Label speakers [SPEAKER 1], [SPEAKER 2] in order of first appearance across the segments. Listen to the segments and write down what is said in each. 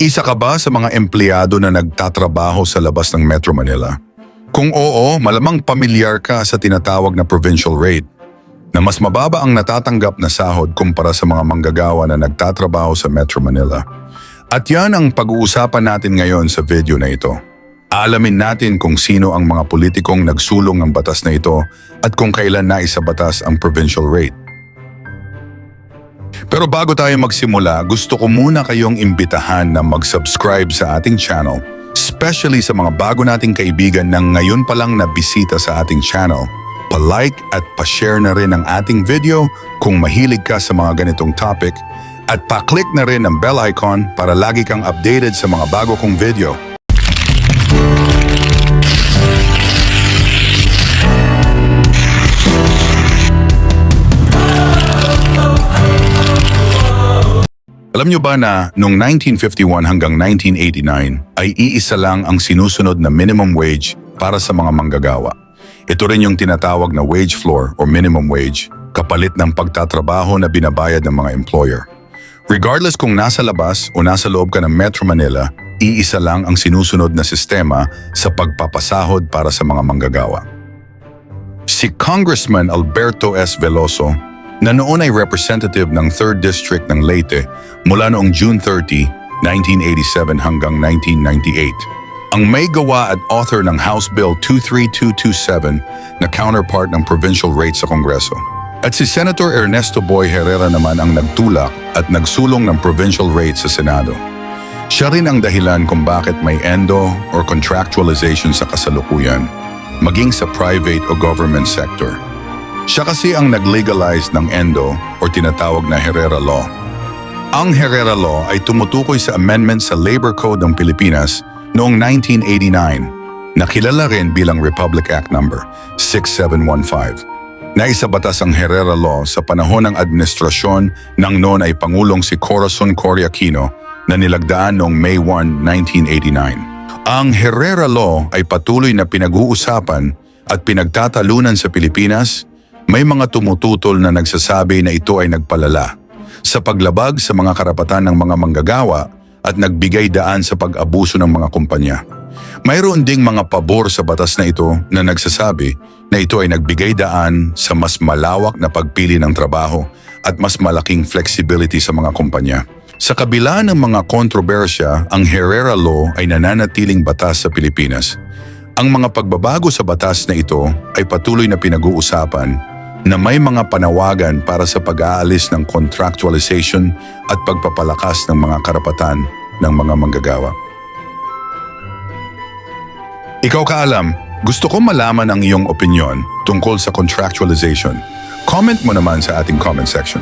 [SPEAKER 1] Isa ka ba sa mga empleyado na nagtatrabaho sa labas ng Metro Manila? Kung oo, malamang pamilyar ka sa tinatawag na provincial rate na mas mababa ang natatanggap na sahod kumpara sa mga manggagawa na nagtatrabaho sa Metro Manila. At yan ang pag-uusapan natin ngayon sa video na ito. Aalamin natin kung sino ang mga politikong nagsulong ng batas na ito at kung kailan naisabatas ang provincial rate. Pero bago tayo magsimula, gusto ko muna kayong imbitahan na mag-subscribe sa ating channel, especially sa mga bago nating kaibigan na ngayon pa lang nabisita sa ating channel. Pa-like at pa-share na rin ang ating video kung mahilig ka sa mga ganitong topic at pa-click na rin ang bell icon para lagi kang updated sa mga bago kong video. Alam nyo ba na noong 1951 hanggang 1989 ay iisa lang ang sinusunod na minimum wage para sa mga manggagawa. Ito rin yung tinatawag na wage floor o minimum wage, kapalit ng pagtatrabaho na binabayad ng mga employer. Regardless kung nasa labas o nasa loob ka ng Metro Manila, iisa lang ang sinusunod na sistema sa pagpapasahod para sa mga manggagawa. Si Congressman Alberto S. Veloso na noon ay representative ng 3rd District ng Leyte mula noong June 30, 1987 hanggang 1998. Ang may gawa at author ng House Bill 23227 na counterpart ng provincial rate sa Kongreso. At si Senator Ernesto Boy Herrera naman ang nagtulak at nagsulong ng provincial rate sa Senado. Siya rin ang dahilan kung bakit may endo or contractualization sa kasalukuyan, maging sa private o government sector. Siya kasi ang nag-legalize ng endo o tinatawag na Herrera Law. Ang Herrera Law ay tumutukoy sa amendment sa Labor Code ng Pilipinas noong 1989 na kilala rin bilang Republic Act No. 6715. Naisabatas ang Herrera Law sa panahon ng administrasyon ng noon ay Pangulong si Corazon Cory Aquino na nilagdaan noong May 1, 1989. Ang Herrera Law ay patuloy na pinag-uusapan at pinagtatalunan sa Pilipinas may mga tumututol na nagsasabi na ito ay nagpalala sa paglabag sa mga karapatan ng mga manggagawa at nagbigay daan sa pag-abuso ng mga kumpanya. Mayroon ding mga pabor sa batas na ito na nagsasabi na ito ay nagbigay daan sa mas malawak na pagpili ng trabaho at mas malaking flexibility sa mga kumpanya. Sa kabila ng mga kontrobersya, ang Herrera Law ay nananatiling batas sa Pilipinas. Ang mga pagbabago sa batas na ito ay patuloy na pinag-uusapan na may mga panawagan para sa pag-aalis ng contractualization at pagpapalakas ng mga karapatan ng mga manggagawa. Ikaw kaalam, gusto ko malaman ang iyong opinion tungkol sa contractualization. Comment mo naman sa ating comment section.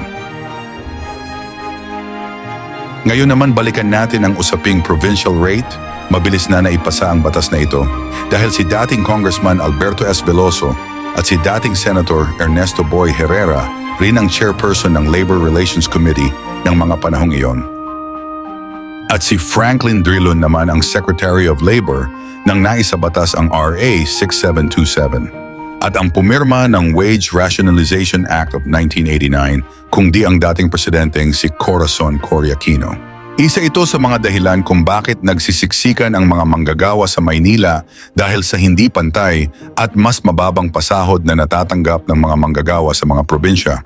[SPEAKER 1] Ngayon naman balikan natin ang usaping provincial rate. Mabilis na naipasa ang batas na ito dahil si dating Congressman Alberto S. Veloso at si dating Senator Ernesto Boy Herrera rin ang chairperson ng Labor Relations Committee ng mga panahong iyon. At si Franklin Drilon naman ang Secretary of Labor nang naisabatas ang RA 6727 at ang pumirma ng Wage Rationalization Act of 1989 kung di ang dating presidenteng si Corazon Cory Aquino. Isa ito sa mga dahilan kung bakit nagsisiksikan ang mga manggagawa sa Maynila dahil sa hindi pantay at mas mababang pasahod na natatanggap ng mga manggagawa sa mga probinsya.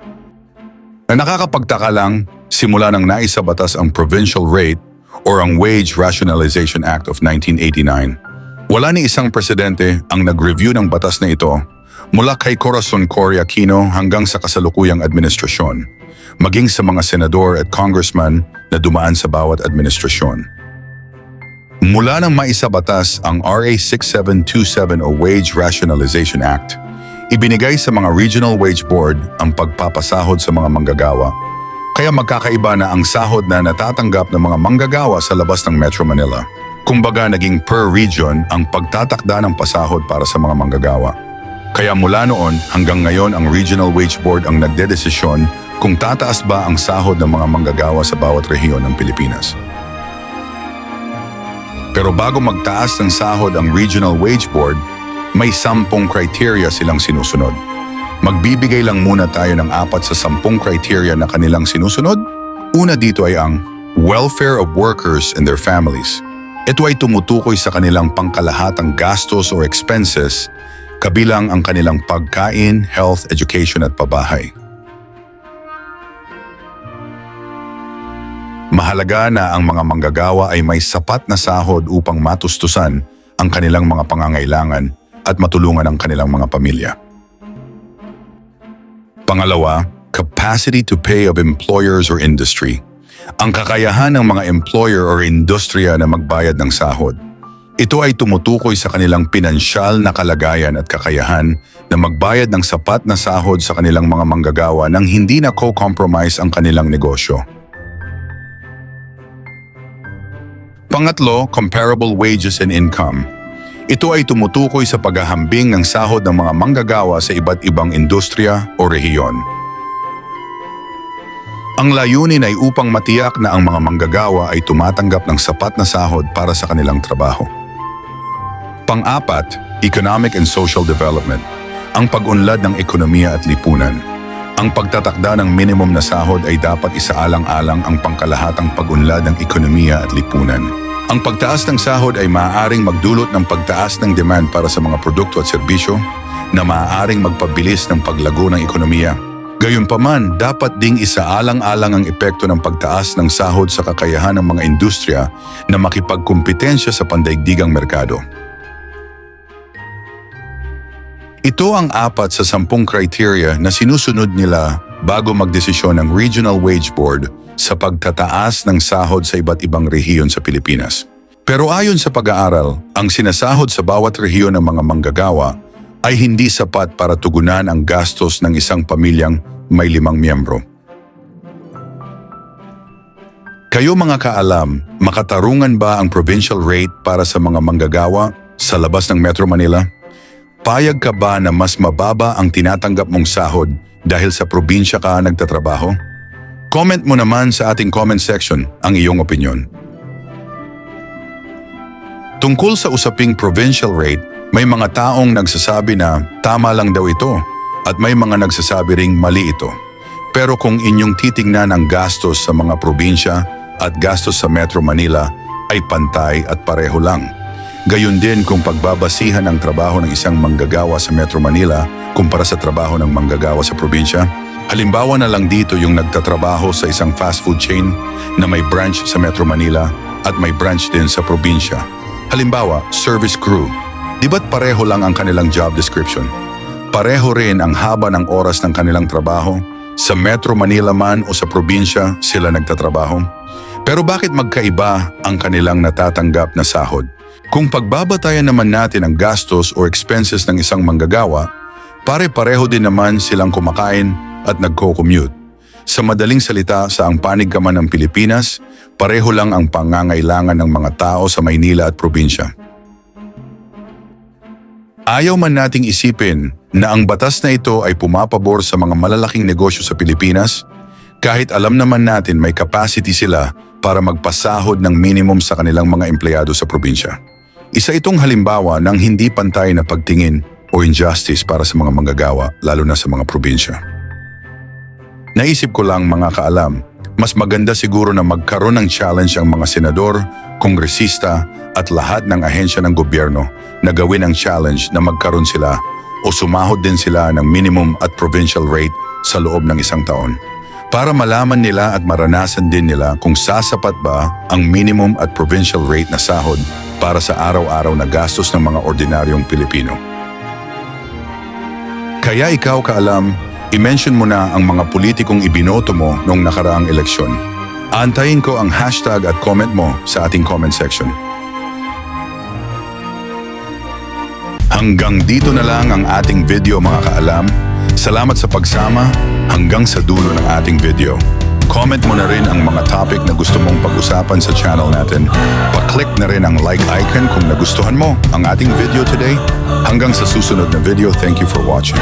[SPEAKER 1] Na nakakapagtaka lang, simula nang naisabatas ang provincial rate or ang Wage Rationalization Act of 1989, wala ni isang presidente ang nag-review ng batas na ito mula kay Corazon Cory Aquino hanggang sa kasalukuyang administrasyon, maging sa mga senador at congressman na dumaan sa bawat administrasyon. Mula nang maisabatas ang RA 6727 o Wage Rationalization Act, ibinigay sa mga Regional Wage Board ang pagpapasahod sa mga manggagawa. Kaya magkakaiba na ang sahod na natatanggap ng mga manggagawa sa labas ng Metro Manila. Kumbaga naging per region ang pagtatakda ng pasahod para sa mga manggagawa. Kaya mula noon hanggang ngayon ang Regional Wage Board ang nagdedesisyon kung tataas ba ang sahod ng mga manggagawa sa bawat rehiyon ng Pilipinas. Pero bago magtaas ng sahod ang Regional Wage Board, may sampung criteria silang sinusunod. Magbibigay lang muna tayo ng apat sa sampung criteria na kanilang sinusunod. Una dito ay ang welfare of workers and their families. Ito ay tumutukoy sa kanilang pangkalahatang gastos o expenses, kabilang ang kanilang pagkain, health, education at pabahay. Mahalaga na ang mga manggagawa ay may sapat na sahod upang matustusan ang kanilang mga pangangailangan at matulungan ang kanilang mga pamilya. Pangalawa, capacity to pay of employers or industry. Ang kakayahan ng mga employer or industriya na magbayad ng sahod. Ito ay tumutukoy sa kanilang pinansyal na kalagayan at kakayahan na magbayad ng sapat na sahod sa kanilang mga manggagawa nang hindi na co-compromise ang kanilang negosyo. Pangatlo, comparable wages and income. Ito ay tumutukoy sa paghahambing ng sahod ng mga manggagawa sa iba't ibang industriya o rehiyon. Ang layunin ay upang matiyak na ang mga manggagawa ay tumatanggap ng sapat na sahod para sa kanilang trabaho. Pang-apat, economic and social development. Ang pag-unlad ng ekonomiya at lipunan. Ang pagtatakda ng minimum na sahod ay dapat isaalang-alang ang pangkalahatang pag-unlad ng ekonomiya at lipunan. Ang pagtaas ng sahod ay maaaring magdulot ng pagtaas ng demand para sa mga produkto at serbisyo na maaaring magpabilis ng paglago ng ekonomiya. Gayunpaman, dapat ding isaalang-alang ang epekto ng pagtaas ng sahod sa kakayahan ng mga industriya na makipagkumpetensya sa pandaigdigang merkado. Ito ang apat sa sampung criteria na sinusunod nila bago magdesisyon ng Regional Wage Board sa pagtataas ng sahod sa iba't ibang rehiyon sa Pilipinas. Pero ayon sa pag-aaral, ang sinasahod sa bawat rehiyon ng mga manggagawa ay hindi sapat para tugunan ang gastos ng isang pamilyang may limang miyembro. Kayo mga kaalam, makatarungan ba ang provincial rate para sa mga manggagawa sa labas ng Metro Manila? Payag ka ba na mas mababa ang tinatanggap mong sahod dahil sa probinsya ka nagtatrabaho? Comment mo naman sa ating comment section ang iyong opinion. Tungkol sa usaping provincial rate, may mga taong nagsasabi na tama lang daw ito at may mga nagsasabi ring mali ito. Pero kung inyong titingnan ang gastos sa mga probinsya at gastos sa Metro Manila ay pantay at pareho lang. Gayun din kung pagbabasihan ang trabaho ng isang manggagawa sa Metro Manila kumpara sa trabaho ng manggagawa sa probinsya. Halimbawa na lang dito yung nagtatrabaho sa isang fast food chain na may branch sa Metro Manila at may branch din sa probinsya. Halimbawa, service crew. Di ba't pareho lang ang kanilang job description? Pareho rin ang haba ng oras ng kanilang trabaho. Sa Metro Manila man o sa probinsya sila nagtatrabaho. Pero bakit magkaiba ang kanilang natatanggap na sahod? Kung pagbabatayan naman natin ang gastos o expenses ng isang manggagawa, pare-pareho din naman silang kumakain at nagko-commute. Sa madaling salita, sa ang panig ka man ng Pilipinas, pareho lang ang pangangailangan ng mga tao sa Maynila at probinsya. Ayaw man nating isipin na ang batas na ito ay pumapabor sa mga malalaking negosyo sa Pilipinas, kahit alam naman natin may capacity sila para magpasahod ng minimum sa kanilang mga empleyado sa probinsya. Isa itong halimbawa ng hindi pantay na pagtingin o injustice para sa mga manggagawa, lalo na sa mga probinsya. Naisip ko lang mga kaalam, mas maganda siguro na magkaroon ng challenge ang mga senador, kongresista at lahat ng ahensya ng gobyerno na gawin ang challenge na magkaroon sila o sumahod din sila ng minimum at provincial rate sa loob ng isang taon. Para malaman nila at maranasan din nila kung sasapat ba ang minimum at provincial rate na sahod para sa araw-araw na gastos ng mga ordinaryong Pilipino. Kaya ikaw kaalam, i-mention mo na ang mga politikong ibinoto mo noong nakaraang eleksyon. Antayin ko ang hashtag at comment mo sa ating comment section. Hanggang dito na lang ang ating video mga kaalam. Salamat sa pagsama hanggang sa dulo ng ating video. Comment mo na rin ang mga topic na gusto mong pag-usapan sa channel natin. Pa-click na rin ang like icon kung nagustuhan mo ang ating video today. Hanggang sa susunod na video, thank you for watching.